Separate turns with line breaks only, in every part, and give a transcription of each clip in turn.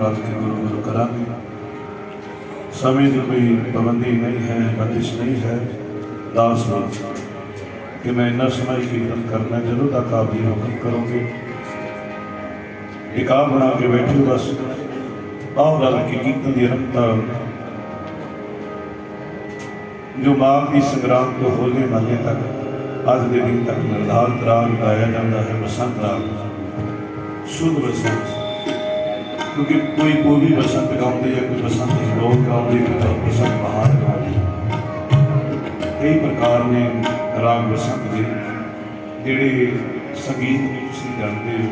ਰਲ ਕੇ ਗੁਰੂ ਗੁਰੂ ਕਰਾਂਗੇ। ਸਮੇਂ ਦੀ ਕੋਈ ਪਾਬੰਦੀ ਨਹੀਂ ਹੈ ਬੰਦਿਸ਼ ਨਹੀਂ ਹੈ, ਦਾਸ ਨੂੰ। ਕਿ ਮੈਂ ਇੰਨਾ ਸਮਾਂ ਹੀ ਕੀਰਤਨ ਕਰਨਾ ਜਦੋਂ ਤੱਕ ਆਪ ਜੀ ਹੁਕਮ ਕਰੋਗੇ। ਇਕਾਬ ਬਣਾ ਕੇ ਬੈਠੋ ਬਸ। ਆਹ ਰਲ ਕੇ ਕੀਰਤਨ ਦੀ ਰੰਗਤਾ। ਜੋ ਮਾਘ ਦੀ ਸੰਗਰਾਮ ਤੋਂ ਹੋਲੇ ਮਹੱਲੇ ਤੱਕ, ਅੱਜ ਦੇ ਦਿਨ ਤੱਕ ਨਿਰਧਾਰਤ ਰਾਗ ਗਾਇਆ ਜਾਂਦਾ ਹੈ, ਬਸੰਤ ਰਾਗ। ਸ਼ੁੱਧ ਬਸੰਤ। ਕਿਉਂਕਿ ਕੋਈ ਕੋਈ ਵੀ ਬਸੰਤ ਗਾਉਂਦੇ ਜਾਂ ਕੋਈ ਬਸੰਤ ਦੇ ਲੋਕ ਗਾਉਂਦੇ, ਕੋਈ ਬਸੰਤ ਬਹਾਰ ਗਾਉਂਦੇ ਕਈ ਪ੍ਰਕਾਰ ਨੇ ਰਾਗ ਬਸੰਤ ਦੇ, ਜਿਹੜੇ ਸੰਗੀਤ ਤੁਸੀਂ ਜਾਣਦੇ ਹੋ।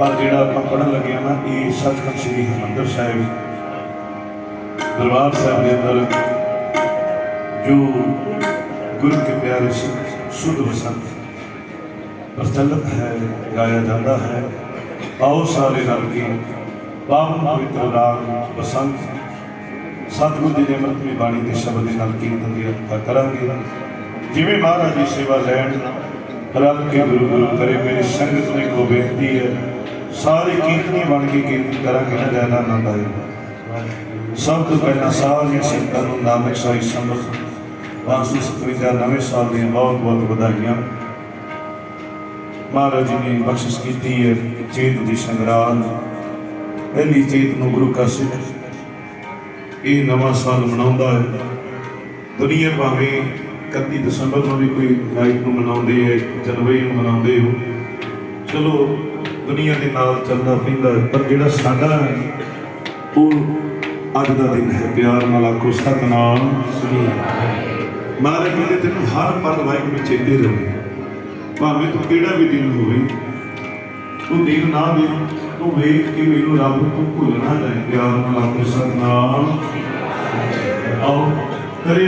ਪਰ ਜਿਹੜਾ ਆਪਾਂ ਪੜਨ ਲੱਗੇ ਹਾਂ ਨਾ, ਇਹ ਸਤਿਗੁਰ ਸ੍ਰੀ ਹਰਿਮੰਦਰ ਸਾਹਿਬ, ਦਰਬਾਰ ਸਾਹਿਬ ਦੇ ਅੰਦਰ, ਜੋ ਗੁਰੂ ਕੇ ਪਿਆਰੇ ਸਿੱਖ, ਸੁਧ ਬਸੰਤ ਪ੍ਰਚਲਿਤ ਹੈ, ਗਾਇਆ ਜਾਂਦਾ ਹੈ। ਆਓ ਸਾਰੇ ਰਲ ਕੇ ਪਾਵਨ ਪਵਿੱਤਰ ਰਾਗ ਬਸੰਤ। ਸਤਿਗੁਰੂ ਜੀ ਦੇ ਅੰਮ੍ਰਿਤਮਈ ਬਾਣੀ ਦੇ ਸ਼ਬਦ ਦੇ ਨਾਲ ਕੀਰਤਨ ਦੀ ਰਖਾ ਕਰਾਂਗੇ। ਜਿਵੇਂ ਮਹਾਰਾਜ ਦੀ ਸੇਵਾ ਲੈਣ ਰਲ ਕੇ ਗੁਰੂ ਗੁਰੂ ਕਰੇ, ਮੇਰੀ ਸੰਗਤ ਨੂੰ ਕੋ ਬੇਨਤੀ ਹੈ, ਸਾਰੇ ਕੀਰਤਨੀ ਬਣ ਕੇ ਕੀਰਤਨ ਕਰਾਂਗੇ ਨਾ ਜ਼ਿਆਦਾ ਆਨੰਦ ਆਏਗਾ ਸਭ ਤੋਂ ਪਹਿਲਾਂ ਸਾਰੀਆਂ ਸੰਗਤਾਂ ਨੂੰ ਨਾਨਕ ਸਾਈ ਸੰਬਤ 557 ਨਵੇਂ ਸਾਲ ਦੀਆਂ ਬਹੁਤ ਬਹੁਤ ਵਧਾਈਆਂ। ਮਹਾਰਾਜ ਜੀ ਨੇ ਬਖਸ਼ਿਸ਼ ਕੀਤੀ ਹੈ ਚੇਤ ਦੀ ਸੰਗਰਾਂਦ ਪਹਿਲੀ ਚੇਤ ਨੂੰ ਗੁਰੂ ਕਾ ਸਿੱਖ। ਇਹ ਨਵਾਂ ਸਾਲ ਮਨਾਉਂਦਾ ਹੈ। ਦੁਨੀਆ ਭਾਵੇਂ 31 ਦਸੰਬਰ ਨੂੰ ਵੀ ਕੋਈ ਨਾਈਟ ਨੂੰ ਮਨਾਉਂਦੇ ਹੈ ਜਨਵਰੀ ਨੂੰ ਮਨਾਉਂਦੇ ਹੋ। ਚਲੋ ਦੁਨੀਆ ਦੇ ਨਾਲ ਚੱਲਣਾ ਪੈਂਦਾ ਪਰ ਜਿਹੜਾ ਸਾਡਾ ਹੈ ਉਹ ਅੱਜ ਦਾ ਦਿਨ ਹੈ। ਪਿਆਰ ਨਾਲ ਆਖੋ ਸਤਨਾਮ। ਸ੍ਰੀ ਮਹਾਰਾਜ ਕਹਿੰਦੇ ਤੈਨੂੰ ਹਰ ਪਲ ਵਾਹਿਗੁਰੂ ਚੇਤੇ ਰਹੇ। ਭਾਵੇਂ ਤੂੰ ਕਿਹੜਾ ਵੀ ਦਿਨ ਹੋਵੇ ਤੂੰ ਦਿਨ ਨਾ ਦੇ ਤੂੰ ਵੇਖ ਕੇ ਮੈਨੂੰ ਰੱਬ ਤੂੰ ਭੁੱਲ ਨਾ ਜਾਏ। ਪਿਆਰ ਨਾਲ ਆਖੋ ਸਤਨਾਮ। ਆਓ, ਕਰੇ